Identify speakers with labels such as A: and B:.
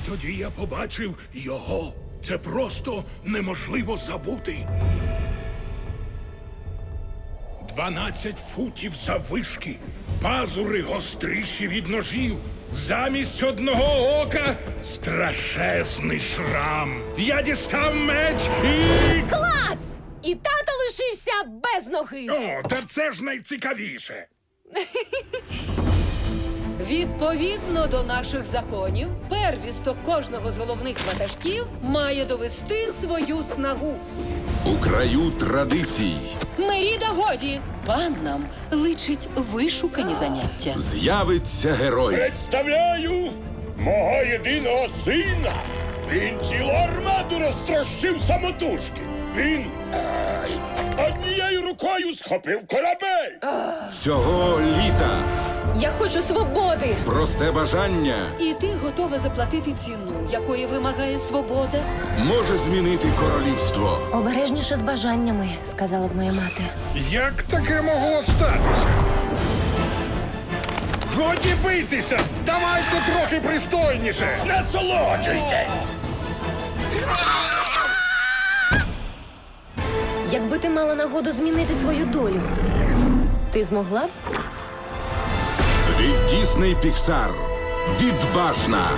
A: І тоді я побачив його. Це просто неможливо забути. Дванадцять футів заввишки, пазури гостріші від ножів. Замість одного ока страшезний шрам. Я дістав меч і.
B: Клац! І тато лишився без ноги.
A: О, та це ж найцікавіше.
C: Відповідно до наших законів, первісток кожного з головних ватажків має довести свою снагу.
D: У краю традицій
C: Меріда годі! Паннам личить вишукані заняття.
D: з'явиться герой.
E: Представляю мого єдиного сина. Він цілу армаду розтрощив самотужки. Він однією рукою схопив корабель.
D: Цього літа
B: Я хочу свободи.
D: просте бажання
C: І ти готова заплатити ціну, якої вимагає свобода.
D: може змінити королівство.
B: Обережніше з бажаннями, сказала б моя мати.
A: Як таке могло статися? Годі битися! Давайте трохи пристойніше!
E: Насолоджуйтесь!
B: Якби ти мала нагоду змінити свою долю, ти змогла б?
D: Від Дісней Піксар. Відважна.